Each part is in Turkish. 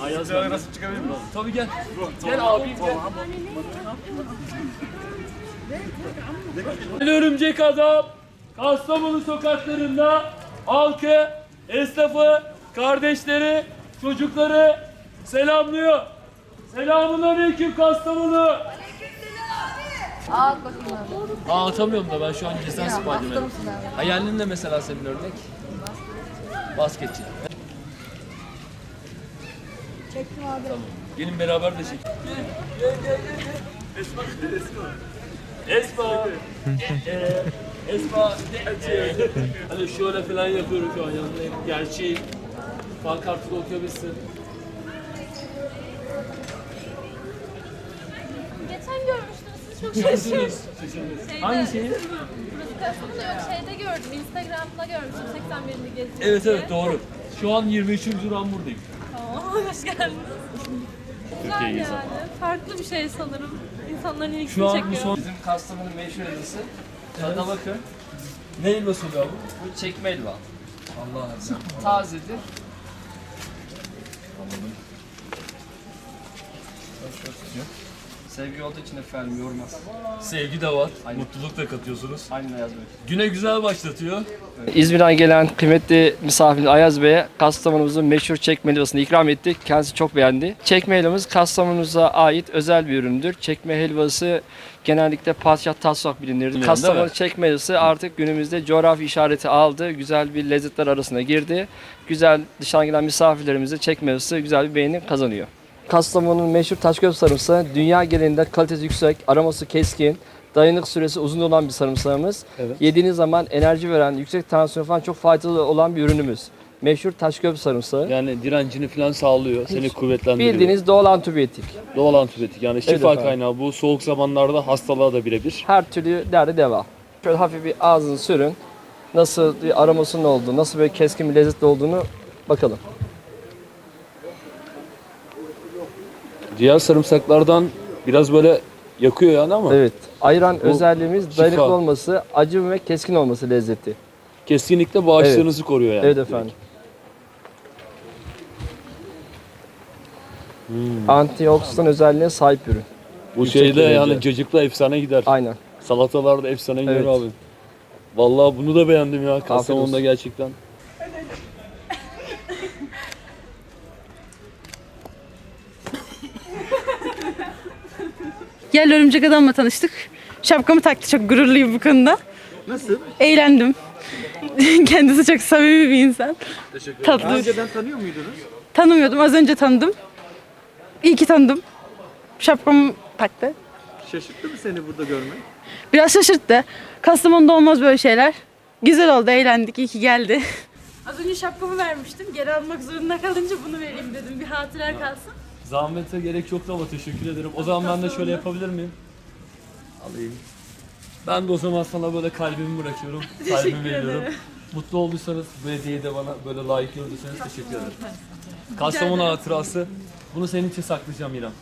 Ayaz ben nasıl çıkabilir miyim? Tabii gel. Gel abi gel. Ben örümcek adam Kastamonu sokaklarında halkı, esnafı, kardeşleri, çocukları selamlıyor. Selamun aleyküm Kastamonu. Al bakayım abi. Aa atamıyorum da ben şu an Hasta Spiderman'im. Hayalin ne mesela senin örnek? Basketçi. Çektim abi. Gelin beraber de çek. Gel gel gel gel. Esma Esma. Esma. Esma. Hani şöyle falan yapıyorum şu an yanındayım. Gerçeği. Pankartı da görmüştüm sizi çok şaşırdım. Şaşırdınız. Şeyde, Hangi şeyi? Provokasyon yok şeyde gördüm. Instagram'da görmüştüm 81'ini gezdim. Evet evet doğru. Şu an 23. Rambur'dayım. Tamam hoş geldiniz. Güzel Türkiye'yi yani. Farklı bir şey sanırım. İnsanların ilgisini Şu an bu son... Bizim Kastamonu meşhur helvası. Tadına bakın. Ne helvası oluyor bu? Bu çekme helva. Allah Allah. Tazedir. Sevgi olduğu için efendim yormaz. Sevgi de var. Mutluluk da katıyorsunuz. Aynen Ayaz Bey. Güne güzel başlatıyor. İzmir'den gelen kıymetli misafir Ayaz Bey'e Kastamonumuzun meşhur çekme helvasını ikram ettik. Kendisi çok beğendi. Çekme helvamız Kastamonumuza ait özel bir üründür. Çekme helvası genellikle padişah taslak bilinirdi. Kastamonu çekme helvası artık günümüzde coğrafi işareti aldı. Güzel bir lezzetler arasına girdi. Güzel dışarıdan gelen misafirlerimize çekme helvası güzel bir beğeni kazanıyor. Kastamonu'nun meşhur taşköprü sarımsağı dünya genelinde kalitesi yüksek, aroması keskin, dayanık süresi uzun olan bir sarımsağımız. Yediğiniz zaman enerji veren, yüksek tansiyon falan çok faydalı olan bir ürünümüz. Meşhur taşköprü sarımsağı. Yani direncini falan sağlıyor, seni kuvvetlendiriyor. Bildiğiniz doğal antibiyotik. Doğal antibiyotik yani şifa efendim. kaynağı bu soğuk zamanlarda hastalığa da birebir. Her türlü derde deva. Şöyle hafif bir ağzını sürün. Nasıl bir aromasının olduğu, nasıl böyle keskin bir lezzetli olduğunu bakalım. Diğer sarımsaklardan biraz böyle yakıyor yani ama Evet. Ayıran Bu özelliğimiz şifa. dayanıklı olması, acı ve keskin olması lezzeti. kesinlikle bağışıklığınızı koruyor yani. Evet efendim. Antioksidan özelliğine sahip ürün. Bu Yüksek şeyde derece. yani cacıkla efsane gider. Aynen. Salatalarda efsane gider Evet. abi. Vallahi bunu da beğendim ya. Kastamonu'da olsun. gerçekten. Gel örümcek adamla tanıştık. Şapkamı taktı çok gururluyum bu konuda. Nasıl? Eğlendim. Kendisi çok samimi bir insan. Teşekkür ederim. Tatlı. Önceden tanıyor muydunuz? Tanımıyordum. Az önce tanıdım. İyi ki tanıdım. Şapkamı taktı. Şaşırttı mı seni burada görmek? Biraz şaşırttı. Kastamonu'da olmaz böyle şeyler. Güzel oldu, eğlendik. İyi ki geldi. Az önce şapkamı vermiştim. Geri almak zorunda kalınca bunu vereyim dedim. Bir hatıra kalsın. Zahmete gerek yoktu ama teşekkür ederim. O zaman ben de şöyle yapabilir miyim? Alayım. Ben de o zaman sana böyle kalbimi bırakıyorum. Kalbimi veriyorum. Mutlu olduysanız bu hediyeyi de bana böyle layık gördüyseniz teşekkür ederim. Kastamonu hatırası. Bunu senin için saklayacağım İrem.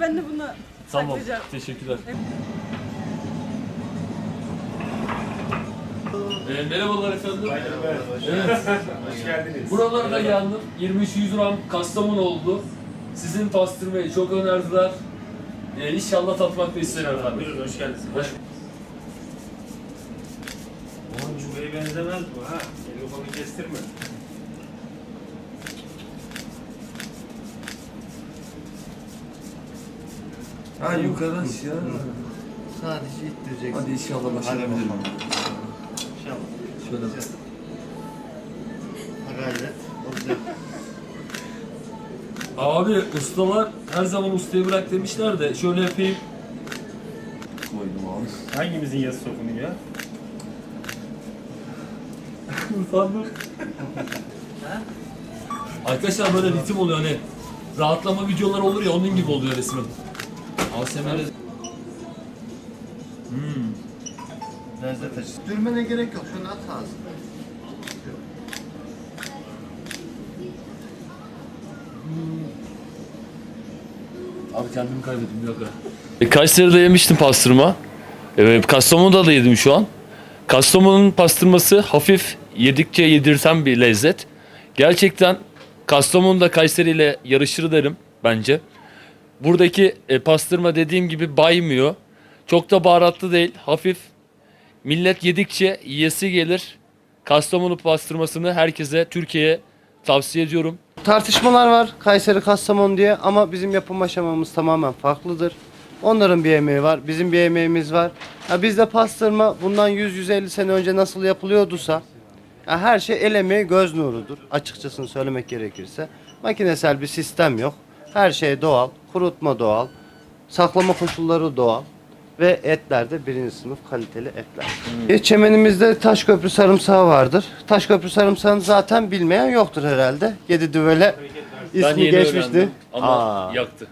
Ben de bunu Tamam. saklayacağım. Teşekkürler. Ee, merhabalar efendim. Evet. Hoş geldiniz. Buralarda geldim. 23 100 gram Kastamonu oldu. Sizin pastırmayı çok önerdiler. Ee, inşallah tatmak da isterim efendim. Buyurun hoş geldiniz. Hoş- çubuğa benzemez bu ha. Telefonu kestirme. Ha yukarı aşağı. Sadece ittireceksin. Hadi inşallah başarabilirim. İnşallah. Şöyle. Abi ustalar her zaman ustayı bırak demişler de şöyle yapayım. Koydum abi. Hangimizin yazı sokunu ya? Utandım. Arkadaşlar böyle ritim oluyor hani rahatlama videoları olur ya onun gibi oluyor resmen. ASMR Lezzet açısı. Dürmene gerek yok. Şunu at ağzına. Abi kendimi kaybettim dakika. E, Kayseri'de yemiştim pastırma. E, Kastamonu'da da yedim şu an. Kastamonu'nun pastırması hafif yedikçe yedirten bir lezzet. Gerçekten Kastamonu'da Kayseri ile yarışır derim bence. Buradaki e, pastırma dediğim gibi baymıyor. Çok da baharatlı değil, hafif. Millet yedikçe yiyesi gelir. Kastamonu pastırmasını herkese, Türkiye'ye tavsiye ediyorum. Tartışmalar var Kayseri Kastamonu diye ama bizim yapım aşamamız tamamen farklıdır. Onların bir emeği var, bizim bir emeğimiz var. Ha bizde pastırma bundan 100-150 sene önce nasıl yapılıyorduysa ya her şey el emeği göz nurudur açıkçasını söylemek gerekirse. Makinesel bir sistem yok. Her şey doğal, kurutma doğal, saklama koşulları doğal ve etler de birinci sınıf kaliteli etler. E, Çemenimizde Taşköprü sarımsağı vardır. Taşköprü sarımsağını zaten bilmeyen yoktur herhalde. Yedi düvele ismi geçmişti. öğrendim ama Aa. yaktı.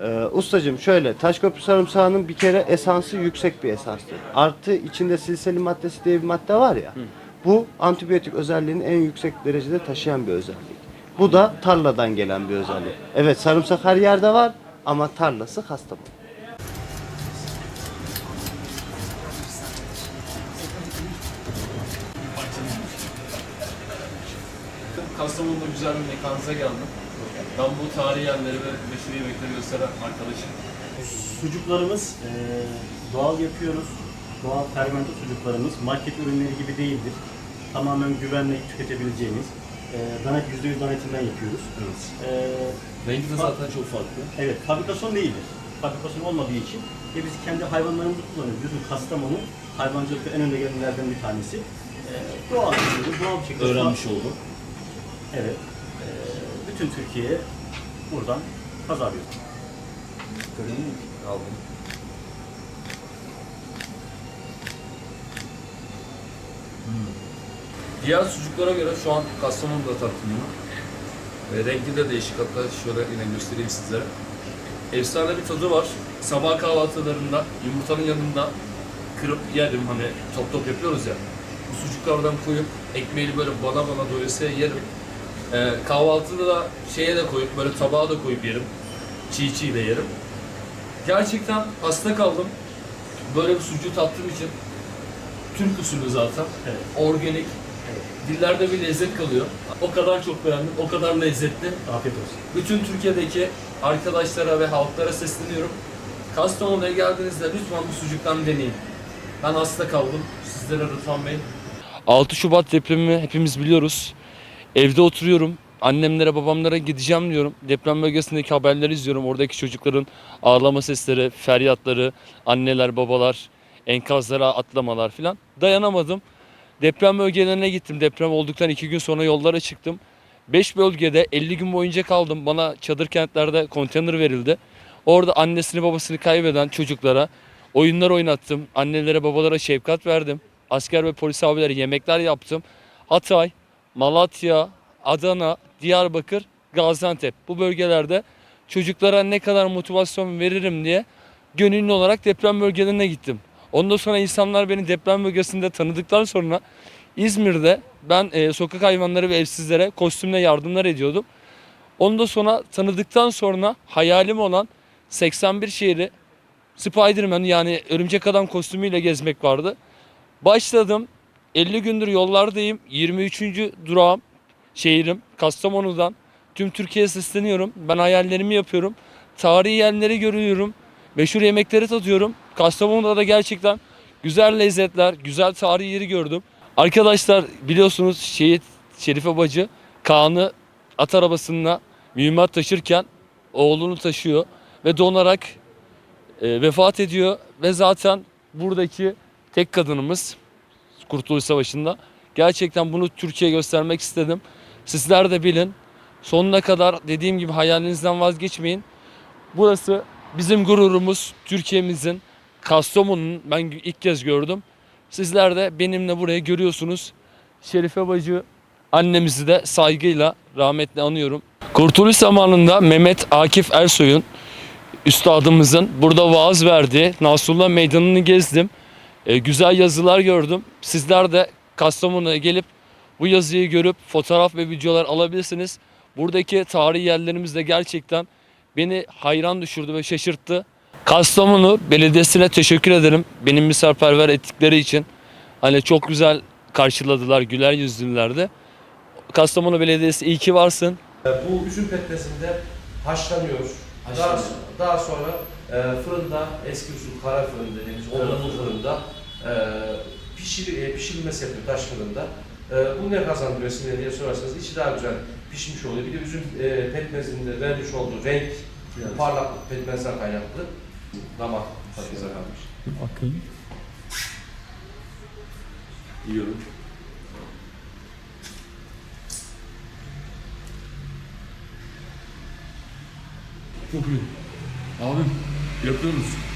Ee, ustacığım şöyle Taşköprü sarımsağının bir kere esansı yüksek bir esanstır. Artı içinde silseli maddesi diye bir madde var ya. Bu antibiyotik özelliğini en yüksek derecede taşıyan bir özellik. Bu da tarladan gelen bir özellik. Evet sarımsak her yerde var ama tarlası Kastamonu. Kastamonu'da güzel bir mekanınıza geldim. Ben bu tarihi yerleri ve meşhur yemekleri gösteren arkadaşım. Sucuklarımız eee, doğal yapıyoruz. Doğal fermente sucuklarımız market ürünleri gibi değildir. Tamamen güvenle tüketebileceğimiz eee dana %100 dana etinden yapıyoruz. Eee, Rengi de zaten çok farklı. evet, fabrikasyon değildir. Fabrikasyon olmadığı için ve biz kendi hayvanlarımızı kullanıyoruz. Bizim Kastamonu hayvancılıkta en önde gelenlerden bir tanesi. Eee doğal yapıyoruz, doğal bir şekilde. Öğrenmiş oldum. Evet. Eee, bütün Türkiye'ye buradan pazarlıyoruz. Aldım. Diğer sucuklara göre şu an Kastamonu'da tartılıyor. Ve rengi de değişik hatta şöyle yine göstereyim sizlere. Efsane bir tadı var. Sabah kahvaltılarında yumurtanın yanında kırıp yerim hani top top yapıyoruz ya. Bu sucuklardan koyup ekmeği böyle bana bana doyasıya yerim. Ee, kahvaltıda da şeye de koyup böyle tabağa da koyup yerim. Çiğ çiğ de yerim. Gerçekten hasta kaldım. Böyle bir sucuğu tattığım için Türk usulü zaten. Evet. Organik. Dillerde bir lezzet kalıyor. O kadar çok beğendim. O kadar lezzetli. Afiyet olsun. Bütün Türkiye'deki arkadaşlara ve halklara sesleniyorum. Kastamonu'ya geldiğinizde lütfen bu sucuktan deneyin. Ben hasta kaldım. Sizlere Rıdvan Bey. 6 Şubat depremini hepimiz biliyoruz. Evde oturuyorum. Annemlere, babamlara gideceğim diyorum. Deprem bölgesindeki haberleri izliyorum. Oradaki çocukların ağlama sesleri, feryatları, anneler, babalar, enkazlara atlamalar filan. Dayanamadım. Deprem bölgelerine gittim. Deprem olduktan iki gün sonra yollara çıktım. 5 bölgede 50 gün boyunca kaldım. Bana çadır kentlerde konteyner verildi. Orada annesini babasını kaybeden çocuklara oyunlar oynattım. Annelere babalara şefkat verdim. Asker ve polis abilere yemekler yaptım. Hatay, Malatya, Adana, Diyarbakır, Gaziantep bu bölgelerde çocuklara ne kadar motivasyon veririm diye gönüllü olarak deprem bölgelerine gittim. Ondan sonra insanlar beni deprem bölgesinde tanıdıktan sonra İzmir'de ben e, sokak hayvanları ve evsizlere kostümle yardımlar ediyordum. Ondan sonra tanıdıktan sonra hayalim olan 81 şehri Spiderman yani örümcek adam kostümüyle gezmek vardı. Başladım. 50 gündür yollardayım. 23. durağım şehrim Kastamonu'dan. Tüm Türkiye'ye sesleniyorum. Ben hayallerimi yapıyorum. Tarihi yerleri görüyorum. Meşhur yemekleri tadıyorum. Kastamonu'da da gerçekten güzel lezzetler, güzel tarihi yeri gördüm. Arkadaşlar biliyorsunuz şehit Şerife Bacı Kaan'ı at arabasında mühimmat taşırken oğlunu taşıyor ve donarak e, vefat ediyor ve zaten buradaki tek kadınımız Kurtuluş Savaşı'nda. Gerçekten bunu Türkiye'ye göstermek istedim. Sizler de bilin. Sonuna kadar dediğim gibi hayalinizden vazgeçmeyin. Burası bizim gururumuz, Türkiye'mizin, Kastamonu'nun ben ilk kez gördüm. Sizler de benimle burayı görüyorsunuz. Şerife Bacı annemizi de saygıyla rahmetle anıyorum. Kurtuluş zamanında Mehmet Akif Ersoy'un üstadımızın burada vaaz verdiği Nasrullah Meydanı'nı gezdim. E, güzel yazılar gördüm. Sizler de Kastamonu'ya gelip bu yazıyı görüp fotoğraf ve videolar alabilirsiniz. Buradaki tarihi yerlerimiz de gerçekten beni hayran düşürdü ve şaşırttı. Kastamonu Belediyesi'ne teşekkür ederim. Benim misafirperver ettikleri için. Hani çok güzel karşıladılar, güler yüzlülerdi. Kastamonu Belediyesi iyi ki varsın. Bu üzüm pekmezinde haşlanıyor. Daha, daha sonra e, fırında eski usul kara fırın dediğimiz odalı fırında e, pişir, e, pişirilmesi yapıyor taş fırında. E, bu ne kazandırıyor size diye sorarsanız içi daha güzel pişmiş oluyor. Bir de üzüm e, pekmezinde vermiş olduğu renk, parlaklık pekmezden kaynaklı damak tadınıza kalmış. Bakayım. Yiyorum. Çok iyi. Abim yapıyoruz.